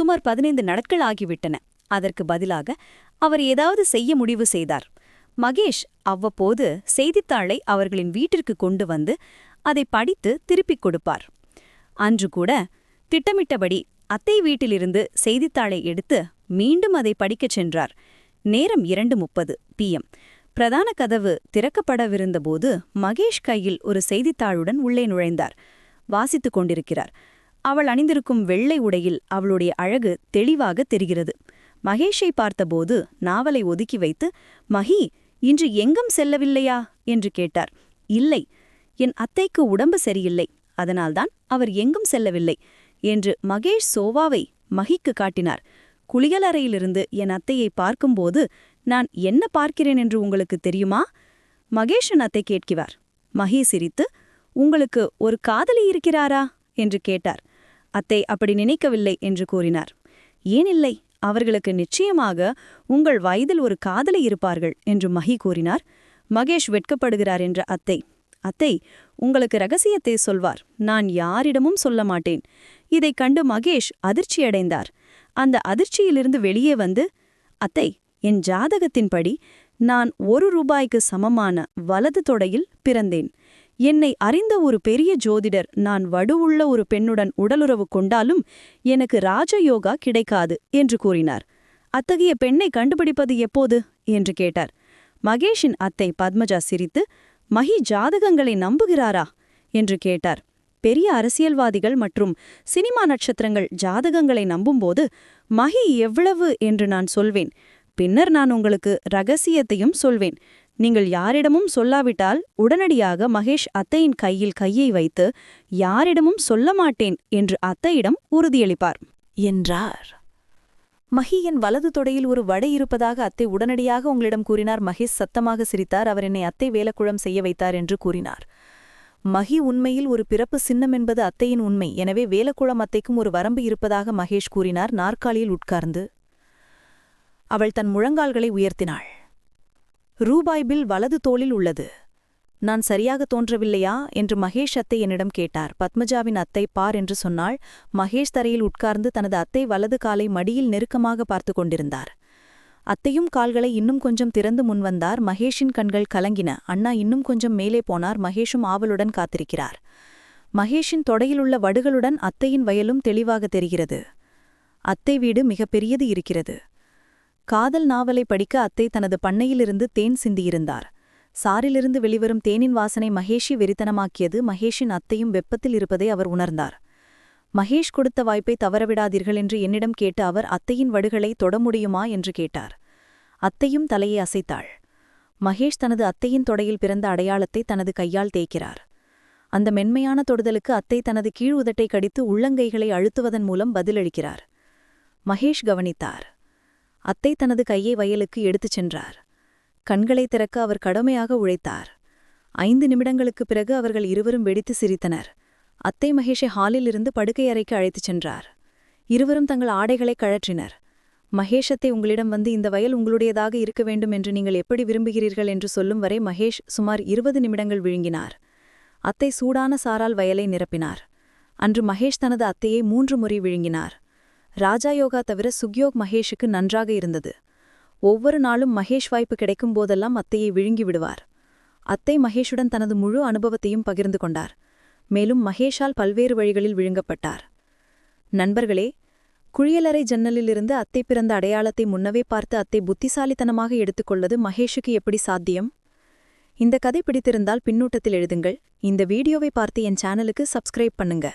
சுமார் பதினைந்து நாட்கள் ஆகிவிட்டன. அதற்கு பதிலாக அவர் ஏதாவது செய்ய முடிவு செய்தார். மகேஷ் அவ்வப்போது செய்தித்தாளை அவர்களின் வீட்டிற்கு கொண்டு வந்து அதை படித்து திருப்பிக் கொடுப்பார். அன்று கூட திட்டமிட்டபடி அத்தை வீட்டிலிருந்து செய்தித்தாளை எடுத்து மீண்டும் அதை படிக்கச் சென்றார். நேரம் இரண்டு முப்பது பிஎம் பிரதான கதவு திறக்கப்படவிருந்தபோது மகேஷ் கையில் ஒரு செய்தித்தாளுடன் உள்ளே நுழைந்தார். வாசித்துக் கொண்டிருக்கிறார். அவள் அணிந்திருக்கும் வெள்ளை உடையில் அவளுடைய அழகு தெளிவாக தெரிகிறது. மகேஷை பார்த்தபோது நாவலை ஒதுக்கி வைத்து மகி இன்று எங்கும் செல்லவில்லையா? என்று கேட்டார். இல்லை என் அத்தைக்கு உடம்பு சரியில்லை. அதனால்தான் அவர் எங்கும் செல்லவில்லை என்று மகேஷ் சோவாவை மகிக்கு காட்டினார். குளியலறையிலிருந்து என் அத்தையை பார்க்கும்போது நான் என்ன பார்க்கிறேன் என்று உங்களுக்கு தெரியுமா? மகேஷன் அத்தை கேட்கிறார். மகி சிரித்து உங்களுக்கு ஒரு காதலி இருக்கிறாரா? என்று கேட்டார். அத்தை அப்படி நினைக்கவில்லை என்று கூறினார். ஏனில்லை அவர்களுக்கு நிச்சயமாக உங்கள் வயதில் ஒரு காதலி இருப்பார்கள் என்று மகி கூறினார். மகேஷ் வெட்கப்படுகிறார் என்ற அத்தை. அத்தை உங்களுக்கு ரகசியத்தை சொல்வார். நான் யாரிடமும் சொல்ல மாட்டேன். இதைக் கண்டு மகேஷ் அதிர்ச்சியடைந்தார். அந்த அதிர்ச்சியிலிருந்து வெளியே வந்து அத்தை என் ஜாதகத்தின்படி நான் ஒரு ரூபாய்க்கு சமமான வலது தொடையில் பிறந்தேன். என்னை அறிந்த ஒரு பெரிய ஜோதிடர் நான் வடுவுள்ள ஒரு பெண்ணுடன் உடலுறவு கொண்டாலும் எனக்கு ராஜயோகா கிடைக்காது என்று கூறினார். அத்தகைய பெண்ணை கண்டுபிடிப்பது எப்போது? என்று கேட்டார். மகேஷின் அத்தை பத்மஜா சிரித்து மகி ஜாதகங்களை நம்புகிறாரா? என்று கேட்டார். பெரிய அரசியல்வாதிகள் மற்றும் சினிமா நட்சத்திரங்கள் ஜாதகங்களை நம்பும்போது மகி எவ்வளவு? என்று நான் சொல்வேன். பின்னர் நான் உங்களுக்கு ரகசியத்தையும் சொல்வேன். நீங்கள் யாரிடமும் சொல்லாவிட்டால் உடனடியாக மகேஷ் அத்தையின் கையில் கையை வைத்து யாரிடமும் சொல்ல மாட்டேன் என்று அத்தையிடம் உறுதியளிப்பார். என்றார். மஹியின் வலது தொடையில் ஒரு வடை இருப்பதாக அத்தை உடனடியாக உங்களிடம் கூறினார். மகேஷ் சத்தமாக சிரித்தார். அவர் என்னை அத்தை வேலக்குழம் செய்ய வைத்தார் என்று கூறினார். மஹி உண்மையில் ஒரு பிறப்பு சின்னம் என்பது அத்தையின் உண்மை. எனவே வேலக்குளம் அத்தைக்கும் ஒரு வரம்பு இருப்பதாக மகேஷ் கூறினார். நாற்காலியில் உட்கார்ந்து அவள் தன் முழங்கால்களை உயர்த்தினாள். ரூபாய் பில் வலது தோளில் உள்ளது. நான் சரியாக தோன்றவில்லையா? என்று மகேஷ் அத்தை என்னிடம் கேட்டார். பத்மஜாவின் அத்தை பார் என்று சொன்னாள். மகேஷ் தரையில் உட்கார்ந்து தனது அத்தை வலது காலை மடியில் நெருக்கமாக பார்த்து கொண்டிருந்தார். அத்தையும் கால்களை இன்னும் கொஞ்சம் திறந்து முன்வந்தார் மகேஷின் கண்கள் கலங்கின. அண்ணா இன்னும் கொஞ்சம் மேலே போனார். மகேஷும் ஆவலுடன் காத்திருக்கிறார். மகேஷின் தொடையிலுள்ள வடுகளுடன் அத்தையின் வயலும் தெளிவாக தெரிகிறது. அத்தை வீடு மிகப்பெரியது இருக்கிறது. காதல் நாவலை படிக்க அத்தை தனது பண்ணையிலிருந்து தேன் சிந்தியிருந்தார். சாரிலிருந்து வெளிவரும் தேனின் வாசனை மகேஷி வெறித்தனமாக்கியது மகேஷின் அத்தையும் வெப்பத்தில் இருப்பதை அவர் உணர்ந்தார். மகேஷ் கொடுத்த வாய்ப்பை தவறவிடாதீர்கள் என்று என்னிடம் கேட்டு அவர் அத்தையின் வடுகளை தொட முடியுமா என்று கேட்டார். அத்தையும் தலையை அசைத்தாள். மகேஷ் தனது அத்தையின் தொடையில் பிறந்த அடையாளத்தை தனது கையால் தேய்க்கிறார். அந்த மென்மையான தொடுதலுக்கு அத்தை தனது கீழ் உதட்டை கடித்து உள்ளங்கைகளை அழுத்துவதன் மூலம் பதிலளிக்கிறார். மகேஷ் கவனித்தார். அத்தை தனது கையை வயலுக்கு எடுத்துச் சென்றார். கண்களை திறக்க அவர் கடுமையாக உழைத்தார். ஐந்து நிமிடங்களுக்குப் பிறகு அவர்கள் இருவரும் வெடித்து சிரித்தனர். அத்தை மகேஷை ஹாலில் இருந்து படுக்கை அறைக்கு அழைத்துச் சென்றார். இருவரும் தங்கள் ஆடைகளை கழற்றினர். மகேஷத்தை உங்களிடம் வந்து இந்த வயல் உங்களுடையதாக இருக்க வேண்டும் என்று நீங்கள் எப்படி விரும்புகிறீர்கள் என்று சொல்லும் வரை மகேஷ் சுமார் இருபது நிமிடங்கள் விழுங்கினார். அத்தை சூடான சாரால் வயலை நிரப்பினார். அன்று மகேஷ் தனது அத்தையை மூன்று முறை விழுங்கினார். ராஜா யோகா தவிர சுக்யோக் மகேஷுக்கு நன்றாக இருந்தது. ஒவ்வொரு நாளும் மகேஷ் வாய்ப்பு கிடைக்கும் போதெல்லாம் அத்தையை விழுங்கி விடுவார். அத்தை மகேஷுடன் தனது முழு அனுபவத்தையும் பகிர்ந்து கொண்டார். மேலும் மகேஷால் பல்வேறு வழிகளில் விழுங்கப்பட்டார். நண்பர்களே குழியலறை ஜன்னலிலிருந்து அத்தை பிறந்த அடையாளத்தை முன்னவே பார்த்து அத்தை புத்திசாலித்தனமாக எடுத்துக்கொள்வது மகேஷுக்கு எப்படி சாத்தியம்? இந்த கதை பிடித்திருந்தால் பின்னூட்டத்தில் எழுதுங்கள். இந்த வீடியோவை பார்த்து என் சேனலுக்கு சப்ஸ்கிரைப் பண்ணுங்க.